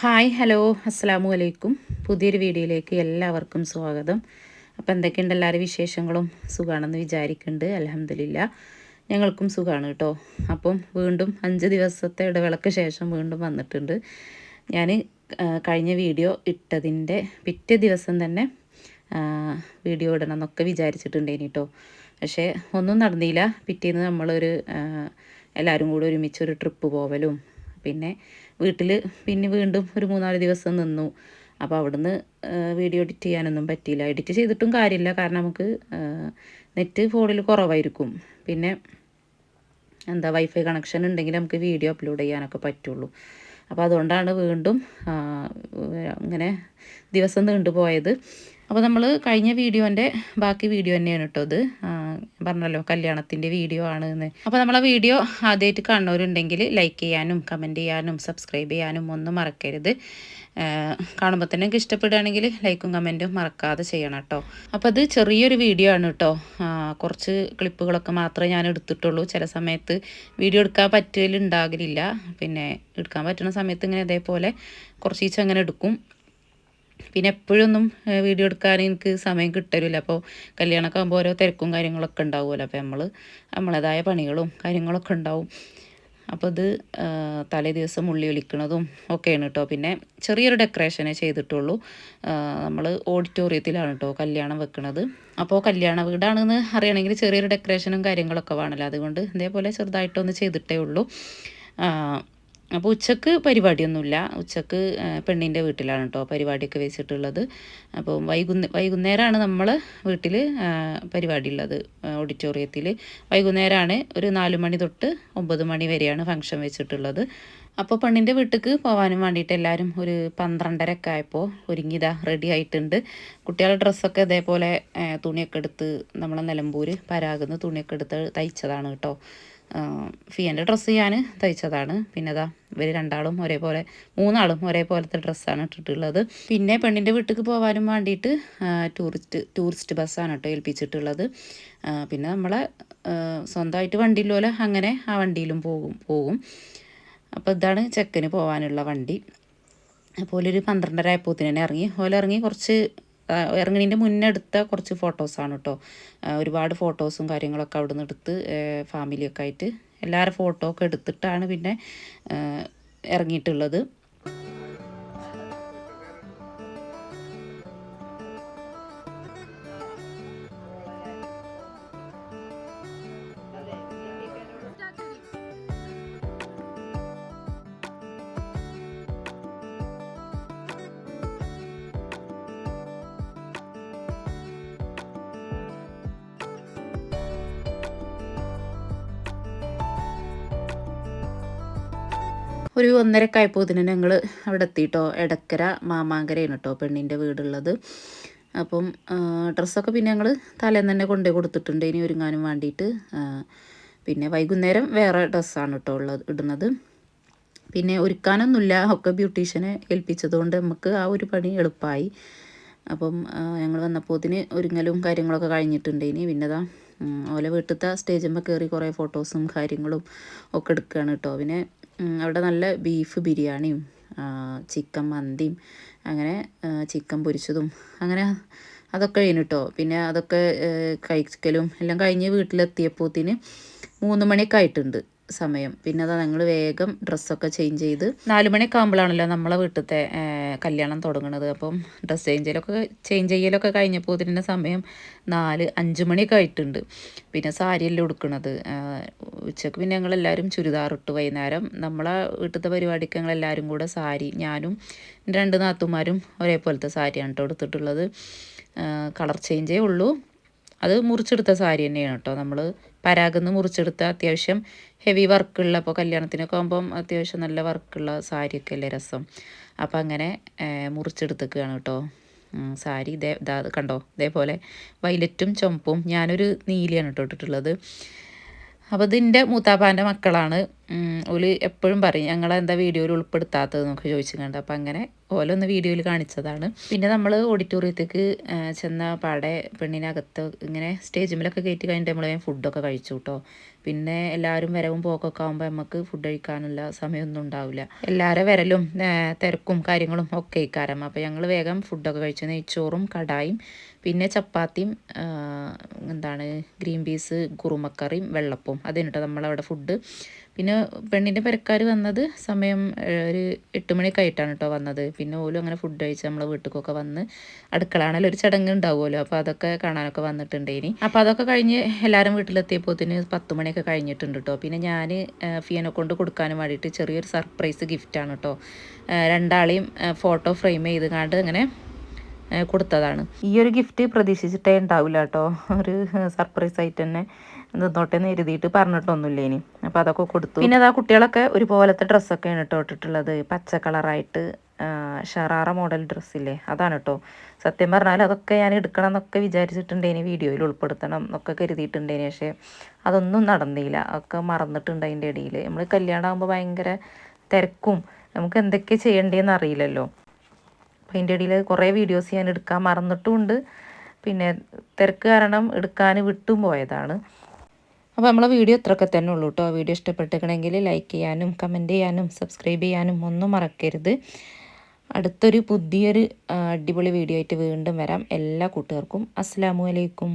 Hi hello അസ്സാമു അലൈക്കും. പുതിയൊരു വീഡിയോയിലേക്ക് എല്ലാവർക്കും സ്വാഗതം. അപ്പോൾ എന്തൊക്കെയുണ്ട് എല്ലാവരും വിശേഷങ്ങളും? സുഖമാണെന്ന് വിചാരിക്കുന്നുണ്ട് അലഹമില്ല ഞങ്ങൾക്കും സുഖമാണ് കേട്ടോ. അപ്പം വീണ്ടും അഞ്ച് ദിവസത്തെ ഇടവേളക്ക് ശേഷം വീണ്ടും വന്നിട്ടുണ്ട്. ഞാൻ കഴിഞ്ഞ വീഡിയോ ഇട്ടതിന്റെ പിറ്റേ ദിവസം തന്നെ വീഡിയോ ഇടണം എന്നൊക്കെ വിചാരിച്ചിട്ടുണ്ടേനി കേട്ടോ. പക്ഷേ ഒന്നും നടന്നില്ല. പിറ്റേന്ന് നമ്മളൊരു എല്ലാവരും കൂടി ഒരുമിച്ച് ഒരു ട്രിപ്പ് പോവലും പിന്നെ വീട്ടിൽ പിന്നെ വീണ്ടും ഒരു മൂന്നാൽ ദിവസം നിന്നു. അപ്പോൾ അവിടുന്ന് വീഡിയോ എഡിറ്റ് ചെയ്യാനൊന്നും പറ്റിയില്ല. എഡിറ്റ് ചെയ്തിട്ടും കാര്യമില്ല. കാരണം നമുക്ക് നെറ്റ് ഫോണിൽ കുറവായിരിക്കും. പിന്നെ എന്താ വൈഫൈ കണക്ഷൻ ഉണ്ടെങ്കിൽ നമുക്ക് വീഡിയോ അപ്ലോഡ് ചെയ്യാനൊക്കെ പറ്റുള്ളൂ. അപ്പോൾ അതുകൊണ്ടാണ് വീണ്ടും ഇങ്ങനെ ദിവസം നീണ്ടുപോയത്. അപ്പോൾ നമ്മൾ കഴിഞ്ഞ വീഡിയോന്റെ ബാക്കി വീഡിയോ തന്നെയാണ് കേട്ടോ അത് പറഞ്ഞല്ലോ കല്യാണത്തിന്റെ വീഡിയോ ആണ് എന്ന് അപ്പോൾ നമ്മളെ വീഡിയോ ആദ്യമായിട്ട് കാണുന്നവരുണ്ടെങ്കിൽ ലൈക്ക് ചെയ്യാനും കമന്റ് ചെയ്യാനും സബ്സ്ക്രൈബ് ചെയ്യാനും ഒന്നും മറക്കരുത്. കാണുമ്പോൾ തന്നെ നിങ്ങൾക്ക് ഇഷ്ടപ്പെടുകയാണെങ്കിൽ ലൈക്കും കമന്റും മറക്കാതെ ചെയ്യണം കേട്ടോ. അപ്പോൾ അത് ചെറിയൊരു വീഡിയോ ആണ് കേട്ടോ. കുറച്ച് ക്ലിപ്പുകളൊക്കെ മാത്രമേ ഞാൻ എടുത്തിട്ടുള്ളൂ. ചില സമയത്ത് വീഡിയോ എടുക്കാൻ പറ്റലുണ്ടാകലില്ല പിന്നെ എടുക്കാൻ പറ്റുന്ന സമയത്ത് ഇങ്ങനെ ഇതേപോലെ കുറച്ച് ഈച്ച അങ്ങനെ എടുക്കും. പിന്നെ എപ്പോഴൊന്നും വീഡിയോ എടുക്കാൻ എനിക്ക് സമയം കിട്ടലില്ല. അപ്പോൾ കല്യാണമൊക്കെ ആകുമ്പോൾ ഓരോ തിരക്കും കാര്യങ്ങളൊക്കെ ഉണ്ടാവുമല്ലോ. അപ്പോൾ നമ്മൾ നമ്മളേതായ പണികളും കാര്യങ്ങളൊക്കെ ഉണ്ടാവും. അപ്പോൾ ഇത് തലേ ദിവസം ഉള്ളി ഒലിക്കണതും ഒക്കെയാണ് കേട്ടോ പിന്നെ ചെറിയൊരു ഡെക്കറേഷനേ ചെയ്തിട്ടുള്ളൂ. നമ്മൾ ഓഡിറ്റോറിയത്തിലാണ് കേട്ടോ കല്യാണം വെക്കുന്നത് അപ്പോൾ കല്യാണ വീടാണെന്ന് അറിയണമെങ്കിൽ ചെറിയൊരു ഡെക്കറേഷനും കാര്യങ്ങളൊക്കെ വേണമല്ലോ. അതുകൊണ്ട് ഇതേപോലെ ചെറുതായിട്ടൊന്ന് ചെയ്തിട്ടേ ഉള്ളൂ. അപ്പോൾ ഉച്ചയ്ക്ക് പരിപാടിയൊന്നുമില്ല. ഉച്ചയ്ക്ക് പെണ്ണിന്റെ വീട്ടിലാണ് കേട്ടോ പരിപാടിയൊക്കെ വെച്ചിട്ടുള്ളത്. അപ്പോൾ വൈകുന്നേ വൈകുന്നേരമാണ് നമ്മൾ വീട്ടിൽ പരിപാടി ഉള്ളത് ഓഡിറ്റോറിയത്തിൽ വൈകുന്നേരമാണ് ഒരു നാല് മണി തൊട്ട് ഒമ്പത് മണി വരെയാണ് ഫംഗ്ഷൻ വെച്ചിട്ടുള്ളത്. അപ്പോൾ പെണ്ണിന്റെ വീട്ടിലേക്ക് പോകാനും വേണ്ടിയിട്ട് എല്ലാവരും ഒരു പന്ത്രണ്ടരക്കെ ആയപ്പോൾ ഒരുങ്ങിയതാ റെഡി ആയിട്ടുണ്ട്. കുട്ടികളുടെ ഡ്രസ്സൊക്കെ ഇതേപോലെ തുണിയൊക്കെ എടുത്ത് നമ്മളെ നിലമ്പൂർ പരാകുന്ന തുണിയൊക്കെ എടുത്ത് തയ്ച്ചതാണ് കേട്ടോ ഫിയന്റെ ഡ്രസ്സ് ഞാൻ തയ്ച്ചതാണ്. പിന്നെ അതാ ഇവർ രണ്ടാളും ഒരേപോലെ മൂന്നാളും ഒരേപോലത്തെ ഡ്രസ്സാണ് ഇട്ടിട്ടുള്ളത്. പിന്നെ പെണ്ണിന്റെ വീട്ടിലേക്ക് പോകാനും വേണ്ടിയിട്ട് ടൂറിസ്റ്റ് ടൂറിസ്റ്റ് ബസ്സാണ് കേട്ടോ ഏൽപ്പിച്ചിട്ടുള്ളത്. പിന്നെ നമ്മളെ സ്വന്തമായിട്ട് വണ്ടിയില്ലോലെ അങ്ങനെ ആ വണ്ടിയിലും പോകും പോകും. അപ്പോൾ ഇതാണ് ചെക്കന് പോകാനുള്ള വണ്ടി. അപ്പോൾ ഒരു പന്ത്രണ്ടര ആയപ്പോത്തിന് തന്നെ ഇറങ്ങി. ഓല ഇറങ്ങി കുറച്ച് ഇറങ്ങണതിന്റെ മുന്നേ എടുത്ത കുറച്ച് ഫോട്ടോസാണ് കേട്ടോ ഒരുപാട് ഫോട്ടോസും കാര്യങ്ങളൊക്കെ അവിടെ നിന്ന് എടുത്ത് ഫാമിലിയൊക്കെ ആയിട്ട് എല്ലാവരുടെ ഫോട്ടോ ഒക്കെ എടുത്തിട്ടാണ് പിന്നെ ഇറങ്ങിയിട്ടുള്ളത്. ഒരു ഒന്നരക്കായപ്പോൾ തന്നെ ഞങ്ങൾ അവിടെ എത്തിയിട്ടോ എടക്കര മാമാങ്കരയാണ് കേട്ടോ പെണ്ണിന്റെ വീടുള്ളത്. അപ്പം ഡ്രസ്സൊക്കെ പിന്നെ ഞങ്ങൾ തലേന്ന് തന്നെ കൊണ്ടുപോയി കൊടുത്തിട്ടുണ്ട്. ഇനി ഒരുങ്ങാനും വേണ്ടിയിട്ട് പിന്നെ വൈകുന്നേരം വേറെ ഡ്രസ്സാണ് കേട്ടോ ഉള്ളത് ഇടുന്നത്. പിന്നെ ഒരുക്കാനൊന്നുമില്ല ഒക്കെ ബ്യൂട്ടീഷ്യനെ ഏൽപ്പിച്ചത് കൊണ്ട് നമുക്ക് ആ ഒരു പണി എളുപ്പമായി അപ്പം ഞങ്ങൾ വന്നപ്പോൾ ഇതിന് ഒരുങ്ങലും കാര്യങ്ങളൊക്കെ കഴിഞ്ഞിട്ടുണ്ട്. ഇനി പിന്നെതാ ഓലെ വീട്ടിലത്തെ സ്റ്റേജുമ്പോൾ കയറി കുറേ ഫോട്ടോസും കാര്യങ്ങളും ഒക്കെ എടുക്കുകയാണ് കേട്ടോ പിന്നെ അവിടെ നല്ല ബീഫ് ബിരിയാണിയും ചിക്കൻ മന്തിയും അങ്ങനെ ചിക്കൻ പൊരിച്ചതും അങ്ങനെ അതൊക്കെ കഴിഞ്ഞു കേട്ടോ പിന്നെ അതൊക്കെ കഴിക്കലും എല്ലാം കഴിഞ്ഞ് വീട്ടിലെത്തിയപ്പോത്തിന് മൂന്ന് മണിയൊക്കെ ആയിട്ടുണ്ട്. സമയം. പിന്നെ അതാ ഞങ്ങൾ വേഗം ഡ്രസ്സൊക്കെ ചേഞ്ച് ചെയ്ത് നാല് മണിയൊക്കെ ആകുമ്പോഴാണല്ലോ നമ്മളെ വീട്ടിലത്തെ കല്യാണം തുടങ്ങണത്. അപ്പം ഡ്രസ്സ് ചേഞ്ച് ചെയ്യലൊക്കെ ചേഞ്ച് ചെയ്യലൊക്കെ കഴിഞ്ഞപ്പോൾ ഇതിന്റെ സമയം നാല് അഞ്ച് മണിയൊക്കെ ആയിട്ടുണ്ട്. പിന്നെ സാരിയല്ലേ ഉടുക്കണത്. ഉച്ചയ്ക്ക് പിന്നെ ഞങ്ങളെല്ലാവരും ചുരിദാർ ഇട്ട് വൈകുന്നേരം നമ്മളെ വീട്ടിലത്തെ പരിപാടിക്ക് ഞങ്ങളെല്ലാവരും കൂടെ സാരി ഞാനും രണ്ട് നാത്തുമാരും ഒരേപോലത്തെ സാരിയാണ് കേട്ടോ എടുത്തിട്ടുള്ളത് കളർ ചേഞ്ചേ ഉള്ളൂ. അത് മുറിച്ചെടുത്ത സാരി തന്നെയാണ് കേട്ടോ. നമ്മൾ പരാഗെന്ന് മുറിച്ചെടുത്ത അത്യാവശ്യം ഹെവി വർക്കുള്ള അപ്പോൾ കല്യാണത്തിനൊക്കെ ആകുമ്പം അത്യാവശ്യം നല്ല വർക്കുള്ള സാരിയൊക്കെ അല്ലേ രസം. അപ്പം അങ്ങനെ മുറിച്ചെടുത്തേക്കാണ് കേട്ടോ. സാരി ഇതേ ഇതാ കണ്ടോ? ഇതേപോലെ വൈലറ്റും ചുമപ്പും ഞാനൊരു നീലയാണ് കേട്ടോ ഇട്ടിട്ടുള്ളത്. അപ്പോൾ ഇതിന്റെ മൂത്താപ്പാന്റെ മക്കളാണ്. ഓൽ എപ്പോഴും പറയും ഞങ്ങളെന്താ വീഡിയോയിൽ ഉൾപ്പെടുത്താത്തത്? എന്നൊക്കെ ചോദിച്ചു കണ്ട്. അപ്പം അങ്ങനെ ഓലൊന്ന് വീഡിയോയിൽ കാണിച്ചതാണ്. പിന്നെ നമ്മൾ ഓഡിറ്റോറിയത്തേക്ക് ചെന്ന പാടെ പെണ്ണിനകത്ത് ഇങ്ങനെ സ്റ്റേജിമിലൊക്കെ കയറ്റി കഴിഞ്ഞിട്ട് നമ്മൾ ഫുഡൊക്കെ കഴിച്ചു കേട്ടോ പിന്നെ എല്ലാവരും വരവും പോക്കൊക്കെ ആകുമ്പോൾ നമുക്ക് ഫുഡ് കഴിക്കാനുള്ള സമയമൊന്നും ഉണ്ടാവില്ല. എല്ലാവരും വരലും തിരക്കും കാര്യങ്ങളും ഒക്കെ ഇക്കാരം അപ്പോൾ ഞങ്ങൾ വേഗം ഫുഡൊക്കെ കഴിച്ചു. നെയ്ച്ചോറും കടായും പിന്നെ ചപ്പാത്തിയും എന്താണ് ഗ്രീൻ പീസ് കുറുമക്കറിയും വെള്ളപ്പവും. അതിന് കേട്ടോ നമ്മളവിടെ ഫുഡ് പിന്നെ പെണ്ണിന്റെ പെരക്കാർ വന്നത് സമയം ഒരു എട്ട് മണിയൊക്കെ ആയിട്ടാണ് കേട്ടോ വന്നത്. പിന്നെ ഓലും അങ്ങനെ ഫുഡ് കഴിച്ച് നമ്മളെ വീട്ടിലേക്കൊക്കെ വന്ന് അടുക്കളാണല്ലോ ഒരു ചടങ്ങ് ഉണ്ടാവുമല്ലോ. അപ്പോൾ അതൊക്കെ കാണാനൊക്കെ വന്നിട്ടുണ്ട് ഇനി അപ്പോൾ അതൊക്കെ കഴിഞ്ഞ് എല്ലാവരും വീട്ടിലെത്തിയപ്പോത്തിന് പത്ത് മണിയൊക്കെ കഴിഞ്ഞിട്ടുണ്ട് കേട്ടോ പിന്നെ ഞാൻ ഫിയനെ കൊണ്ട് കൊടുക്കാനും വേണ്ടിയിട്ട് ചെറിയൊരു സർപ്രൈസ് ഗിഫ്റ്റാണ് കേട്ടോ രണ്ടാളെയും ഫോട്ടോ ഫ്രെയിം ചെയ്ത് കണ്ട് അങ്ങനെ കൊടുത്തതാണ്. ഈ ഒരു ഗിഫ്റ്റ് പ്രതീക്ഷിച്ചിട്ടേ ഉണ്ടാവില്ല കേട്ടോ. ഒരു സർപ്രൈസ് ആയിട്ട് തന്നെ നിന്നോട്ടെ എന്ന് എഴുതിയിട്ട് പറഞ്ഞിട്ടൊന്നുമില്ല ഇനി. അപ്പോൾ അതൊക്കെ കൊടുത്തു. പിന്നെ അതാ കുട്ടികളൊക്കെ ഒരുപോലത്തെ ഡ്രസ്സൊക്കെയാണ് കേട്ടോ ഇട്ടിട്ടുള്ളത്. പച്ച കളറായിട്ട് ഷറാറ മോഡൽ ഡ്രസ്സില്ലേ അതാണ് കേട്ടോ. സത്യം പറഞ്ഞാൽ അതൊക്കെ ഞാൻ എടുക്കണം എന്നൊക്കെ വിചാരിച്ചിട്ടുണ്ടേനി. വീഡിയോയിൽ ഉൾപ്പെടുത്തണം എന്നൊക്കെ കരുതിയിട്ടുണ്ടേനി. പക്ഷേ അതൊന്നും നടന്നില്ല. ഒക്കെ മറന്നിട്ടുണ്ട് അതിന്റെ ഇടയിൽ. നമ്മൾ കല്യാണം ആകുമ്പോൾ ഭയങ്കര തിരക്കും. നമുക്ക് എന്തൊക്കെ ചെയ്യേണ്ടതെന്ന് അറിയില്ലല്ലോ. അതിന്റെ ഇടയിൽ കുറേ വീഡിയോസ് ഞാൻ എടുക്കാൻ മറന്നിട്ടുമുണ്ട്. പിന്നെ തിരക്ക് കാരണം എടുക്കാൻ വിട്ടും പോയതാണ്. അപ്പോൾ നമ്മളെ വീഡിയോ ഇത്രയൊക്കെ തന്നെ ഉള്ളൂ കേട്ടോ. വീഡിയോ ഇഷ്ടപ്പെട്ടിരിക്കണമെങ്കിൽ ലൈക്ക് ചെയ്യാനും കമന്റ് ചെയ്യാനും സബ്സ്ക്രൈബ് ചെയ്യാനും ഒന്നും മറക്കരുത്. അടുത്തൊരു പുതിയൊരു അടിപൊളി വീഡിയോ ആയിട്ട് വീണ്ടും വരാം. എല്ലാ കൂട്ടുകാർക്കും അസ്സാമു അലൈക്കും.